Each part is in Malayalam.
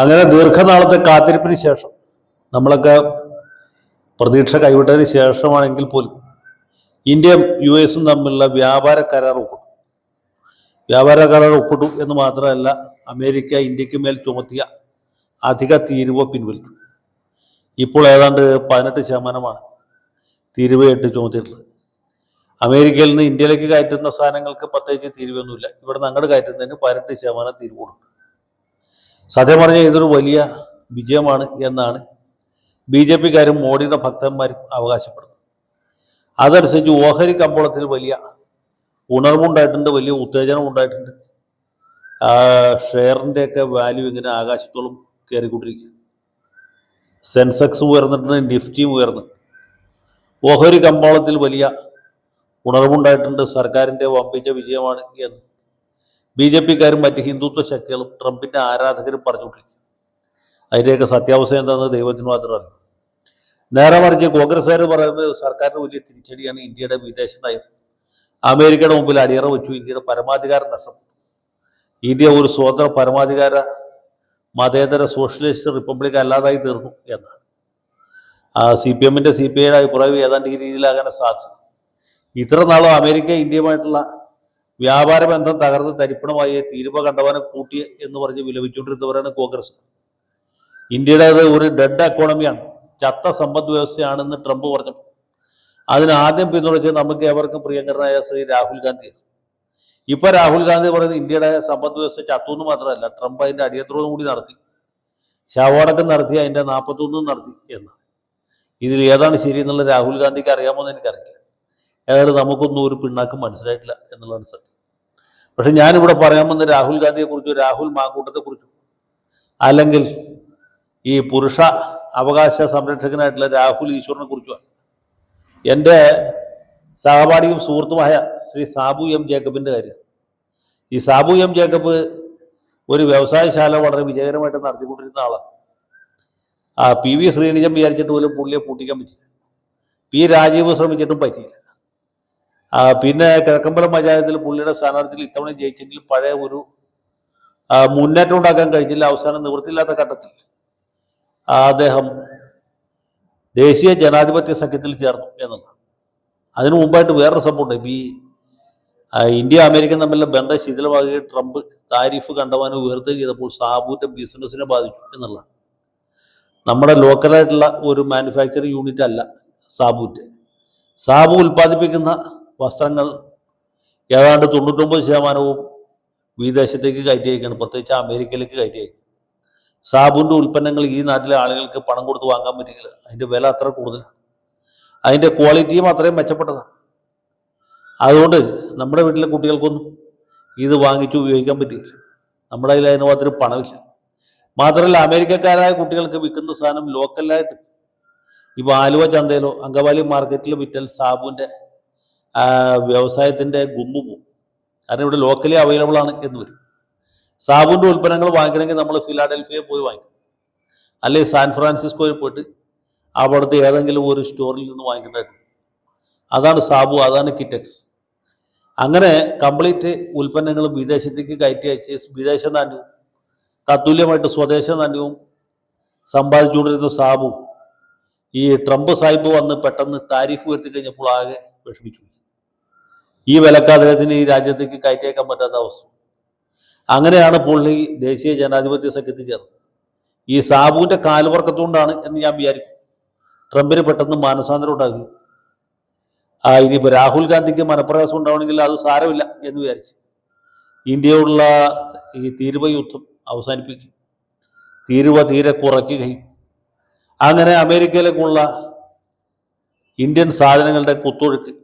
അങ്ങനെ ദീർഘനാളത്തെ കാത്തിരിപ്പിന് ശേഷം നമ്മളൊക്കെ പ്രതീക്ഷ കൈവിട്ടതിന് ശേഷമാണെങ്കിൽ പോലും ഇന്ത്യയും യു എസും തമ്മിലുള്ള വ്യാപാര കരാർ ഒപ്പിട്ടു വ്യാപാര കരാർ ഒപ്പിട്ടു എന്ന് മാത്രമല്ല അമേരിക്ക ഇന്ത്യയ്ക്ക് മേൽ ചുമത്തിയ അധിക തീരുവ പിൻവലിച്ചു. ഇപ്പോൾ ഏതാണ്ട് പതിനെട്ട് ശതമാനമാണ് തീരുവയായിട്ട് ചുമത്തിയിട്ടുള്ളത്. അമേരിക്കയിൽ നിന്ന് ഇന്ത്യയിലേക്ക് കയറ്റുന്ന സാധനങ്ങൾക്ക് പ്രത്യേകിച്ച് തീരുവയൊന്നുമില്ല. ഇവിടെ നിന്ന് അങ്ങോട്ട് കയറ്റുന്നതിന് പതിനെട്ട് ശതമാനം തീരുവ സത്യം പറഞ്ഞാൽ ഇതൊരു വലിയ വിജയമാണ് എന്നാണ് ബി ജെ പിക്കാരും മോഡിയുടെ ഭക്തന്മാരും അവകാശപ്പെടുന്നത്. അതനുസരിച്ച് ഓഹരി കമ്പോളത്തിൽ വലിയ ഉണർവുണ്ടായിട്ടുണ്ട് വലിയ ഉത്തേജനം ഉണ്ടായിട്ടുണ്ട്. ഷെയറിന്റെയൊക്കെ വാല്യൂ ഇങ്ങനെ ആകാശത്തോളം കയറിക്കൊണ്ടിരിക്കുക സെൻസെക്സ് ഉയർന്നിട്ടുണ്ട് നിഫ്റ്റിയും ഉയർന്നു. ഓഹരി കമ്പോളത്തിൽ വലിയ ഉണർവുണ്ടായിട്ടുണ്ട് സർക്കാരിന്റെ വമ്പിച്ച വിജയമാണ് എന്ന്. ബി ജെ പിക്കാരും മറ്റ് ഹിന്ദുത്വ ശക്തികളും ട്രംപിന്റെ ആരാധകരും പറഞ്ഞുകൊണ്ടിരിക്കും അതിന്റെയൊക്കെ സത്യാവസ്ഥ എന്താണെന്ന് ദൈവത്തിന് മാത്രം അറിയാം. നേരെ മറിച്ച് കോൺഗ്രസ്സുകാർ പറയുന്നത് സർക്കാരിന് വലിയ തിരിച്ചടിയാണ് ഇന്ത്യയുടെ വിദേശ നയം. അമേരിക്കയുടെ മുമ്പിൽ അടിയറ വെച്ചു ഇന്ത്യയുടെ പരമാധികാരം നഷ്ടപ്പെട്ടു ഇന്ത്യ ഒരു സ്വതന്ത്ര പരമാധികാര മതേതര സോഷ്യലിസ്റ്റ് റിപ്പബ്ലിക് അല്ലാതായി തീർന്നു എന്നാണ്. ആ സി പി എമ്മിന്റെ സി പി ഐയുടെ അഭിപ്രായം ഏതാണ്ട് ഈ രീതിയിലാകാൻ സാധിച്ചു. ഇത്ര നാളും അമേരിക്ക ഇന്ത്യയുമായിട്ടുള്ള വ്യാപാര ബന്ധം തകർന്ന് തരിപ്പണമായി തീരുമ കണ്ടവനെ കൂട്ടി എന്ന് പറഞ്ഞ് വിലപിച്ചുകൊണ്ടിരുന്നവരാണ് കോൺഗ്രസ്. ഇന്ത്യയുടെ അത് ഒരു ഡെഡ് എക്കോണമിയാണ് ചത്ത സമ്പദ് വ്യവസ്ഥയാണെന്ന് ട്രംപ് പറഞ്ഞു. അതിന് ആദ്യം നമുക്ക് ഏവർക്കും പ്രിയങ്കരനായ ശ്രീ രാഹുൽ ഗാന്ധി. ഇപ്പൊ രാഹുൽ ഗാന്ധി പറയുന്നത് ഇന്ത്യയുടെ സമ്പദ് വ്യവസ്ഥ ചത്തു എന്ന് മാത്രമല്ല ട്രംപ് അതിന്റെ അടിയന്തരവും കൂടി നടത്തി. ശവടക്കം നടത്തി അതിന്റെ നാൽപ്പത്തൊന്നും നടത്തി എന്ന് ഇതിൽ ഏതാണ് ശരി എന്നുള്ളത് രാഹുൽ ഗാന്ധിക്ക് അറിയാമോ എന്ന് എനിക്കറിയില്ല. ഏതായാലും നമുക്കൊന്നും ഒരു പിണ്ണാക്കും മനസ്സിലായിട്ടില്ല എന്നുള്ളതാണ് സത്യം. പക്ഷെ ഞാനിവിടെ പറയാൻ വന്ന രാഹുൽ ഗാന്ധിയെ കുറിച്ചോ രാഹുൽ മാങ്കൂട്ടത്തെ കുറിച്ചോ. അല്ലെങ്കിൽ ഈ പുരുഷ അവകാശ സംരക്ഷകനായിട്ടുള്ള രാഹുൽ ഈശ്വറിനെ കുറിച്ചുമാണ് എന്റെ സഹപാഠിയും സുഹൃത്തുമായ ശ്രീ സാബു എം ജേക്കബിന്റെ കാര്യം. ഈ സാബു എം ജേക്കബ് ഒരു വ്യവസായശാല വളരെ വിജയകരമായിട്ട് നടത്തിക്കൊണ്ടിരുന്ന ആളാണ് ആ പി വി ശ്രീനിജം വിചാരിച്ചിട്ട് പോലും പുള്ളിയെ പൂട്ടിക്കാൻ പറ്റില്ല പി രാജീവ് ശ്രമിച്ചിട്ടും പറ്റിയില്ല. പിന്നെ കിഴക്കമ്പലം പഞ്ചായത്തിൽ പുള്ളിയുടെ സ്ഥാനാർത്ഥി ഇത്തവണ ജയിച്ചെങ്കിൽ പഴയ ഒരു മുന്നേറ്റം ഉണ്ടാക്കാൻ കഴിഞ്ഞില്ല. അവസാനം നിവൃത്തിയില്ലാത്ത ഘട്ടത്തിൽ അദ്ദേഹം ദേശീയ ജനാധിപത്യ സഖ്യത്തിൽ ചേർന്നു എന്നുള്ളത് അതിനു മുമ്പായിട്ട് വേറൊരു സംഭവമുണ്ട്. ഈ ഇന്ത്യ അമേരിക്ക തമ്മിലുള്ള ബന്ധം ശിഥിലമാകുകയും ട്രംപ് താരിഫ് കണ്ടവാനും ഉയർത്തുകയും ചെയ്തപ്പോൾ സാബുവിന്റെ ബിസിനസ്സിനെ ബാധിച്ചു എന്നുള്ളതാണ്. നമ്മുടെ ലോക്കലായിട്ടുള്ള ഒരു മാനുഫാക്ചറിങ് യൂണിറ്റ് അല്ല സാബുവിന്റെ സാബു ഉൽപ്പാദിപ്പിക്കുന്ന വസ്ത്രങ്ങൾ ഏതാണ്ട് തൊണ്ണൂറ്റൊമ്പത് ശതമാനവും വിദേശത്തേക്ക് കയറ്റി അയക്കുകയാണ് പ്രത്യേകിച്ച് അമേരിക്കയിലേക്ക് കയറ്റി അയക്കും സാബുവിന്റെ ഉൽപ്പന്നങ്ങൾ ഈ നാട്ടിലെ ആളുകൾക്ക് പണം കൊടുത്ത് വാങ്ങാൻ പറ്റില്ല അതിന്റെ വില അത്ര കൂടുതലാണ്. അതിന്റെ ക്വാളിറ്റിയും അത്രയും മെച്ചപ്പെട്ടതാണ്. അതുകൊണ്ട് നമ്മുടെ വീട്ടിലെ കുട്ടികൾക്കൊന്നും ഇത് വാങ്ങിച്ച് ഉപയോഗിക്കാൻ പറ്റില്ല നമ്മുടെ കയ്യിൽ അതിന് മാത്രം പണമില്ല മാത്രമല്ല അമേരിക്കക്കാരായ കുട്ടികൾക്ക് വിൽക്കുന്ന സാധനം ലോക്കലായിട്ട് ഇപ്പോൾ ആലുവ ചന്തയിലോ അങ്കവാലി മാർക്കറ്റിലോ വിറ്റാൽ സാബുവിന്റെ വ്യവസായത്തിന്റെ ഗുമ്പു പോകും കാരണം ഇവിടെ ലോക്കലി അവൈലബിൾ ആണ് എന്ന് വരും. സാബുന്റെ ഉൽപ്പന്നങ്ങൾ വാങ്ങിക്കണമെങ്കിൽ നമ്മൾ ഫിലാഡൽഫിയയിൽ പോയി വാങ്ങിക്കും അല്ലെങ്കിൽ സാൻ ഫ്രാൻസിസ്കോയിൽ പോയിട്ട് അവിടുത്തെ ഏതെങ്കിലും ഒരു സ്റ്റോറിൽ നിന്ന് വാങ്ങിക്കേണ്ടതായിട്ട് അതാണ് സാബു അതാണ് കിറ്റക്സ്. അങ്ങനെ കംപ്ലീറ്റ് ഉൽപ്പന്നങ്ങൾ വിദേശത്തേക്ക് കയറ്റി അയച്ച് വിദേശ നാണ്യവും തത്തുല്യമായിട്ട് സ്വദേശ നാണ്യവും സമ്പാദിച്ചുകൊണ്ടിരുന്ന സാബു ഈ ട്രംപ് സാഹിബ് വന്ന് പെട്ടെന്ന് താരിഫ് ഉയർത്തി കഴിഞ്ഞപ്പോൾ ആകെ വിഷമിച്ചു. ഈ വിലക്ക് അദ്ദേഹത്തിന് ഈ രാജ്യത്തേക്ക് കയറ്റിയേക്കാൻ പറ്റാത്ത അവസ്ഥ. അങ്ങനെയാണ് പുള്ളി ദേശീയ ജനാധിപത്യ സഖ്യത്തിൽ ചേർന്നത്. ഈ സാബുവിന്റെ കാലുവർക്കത്തുകൊണ്ടാണ് എന്ന് ഞാൻ വിചാരിക്കും. ട്രംപിന് പെട്ടെന്ന് മാനസാന്തരം ഉണ്ടാക്കി ആ ഇനിയിപ്പോൾ രാഹുൽ ഗാന്ധിക്ക് മനപ്രയാസം ഉണ്ടാവണമെങ്കിൽ അത് സാരമില്ല എന്ന് വിചാരിച്ചു ഇന്ത്യയോടുള്ള ഈ തീരുവ യുദ്ധം അവസാനിപ്പിക്കും. തീരുവ തീരെ കുറയ്ക്കുകയും. അങ്ങനെ അമേരിക്കയിലേക്കുള്ള ഇന്ത്യൻ സാധനങ്ങളുടെ കുത്തൊഴുക്ക്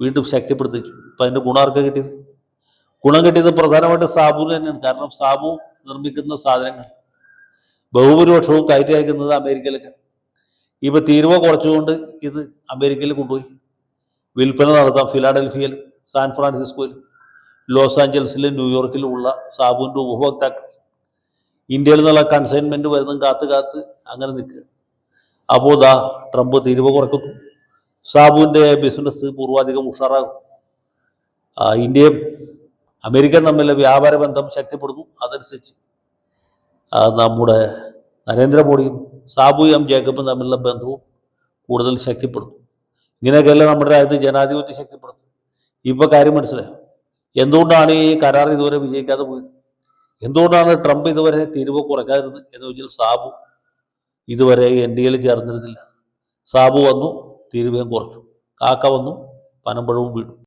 വീണ്ടും ശക്തിപ്പെടുത്തി. ഇപ്പം അതിന്റെ ഗുണാർക്ക് കിട്ടിയത്? ഗുണം കിട്ടിയത് പ്രധാനമായിട്ട് സാബുവിന് തന്നെയാണ്. കാരണം സാബു നിർമ്മിക്കുന്ന സാധനങ്ങൾ ബഹുഭൂരിപക്ഷവും കയറ്റി അയക്കുന്നത് അമേരിക്കയിലൊക്കെ. ഇപ്പം തീരുവ കുറച്ചുകൊണ്ട് ഇത് അമേരിക്കയിൽ കൊണ്ടുപോയി. വിൽപ്പന നടത്താം. ഫിലാഡൽഫിയയിൽ സാൻ ഫ്രാൻസിസ്കോയിൽ ലോസ് ആഞ്ചൽസിലും ന്യൂയോർക്കിലും ഉള്ള സാബുവിന്റെ ഉപഭോക്താക്കൾ. ഇന്ത്യയിൽ നിന്നുള്ള കൺസൈൻമെന്റ് വരുന്നതും കാത്ത് കാത്ത് അങ്ങനെ നിൽക്കുക. അപ്പോൾ ദാ ട്രംപ് തീരുവ കുറക്കുന്നു. സാബുവിന്റെ ബിസിനസ് പൂർവാധികം ഉഷാറാകും. ഇന്ത്യയും അമേരിക്കയും തമ്മിലെ വ്യാപാര ബന്ധം ശക്തിപ്പെടുന്നു. അതനുസരിച്ച് നമ്മുടെ നരേന്ദ്രമോദിയും സാബു എം ജേക്കബും തമ്മിലുള്ള ബന്ധവും കൂടുതൽ ശക്തിപ്പെടുന്നു. ഇങ്ങനെയൊക്കെയല്ല നമ്മുടെ രാജ്യത്ത് ജനാധിപത്യം ശക്തിപ്പെടുത്തും ഇപ്പോൾ കാര്യം മനസ്സിലായോ? എന്തുകൊണ്ടാണ് ഈ കരാർ ഇതുവരെ വിജയിക്കാതെ പോയത്? എന്തുകൊണ്ടാണ് ട്രംപ് ഇതുവരെ തീരുവ കുറയ്ക്കാതിരുന്നത്? എന്ന് വെച്ചാൽ സാബു ഇതുവരെ എൻ ഡി എയിൽ ചേർന്നിരുന്നില്ല. സാബു വന്നു തീരുവയും കുറച്ചു കാക്ക വന്നു പനമ്പഴവും വീണു.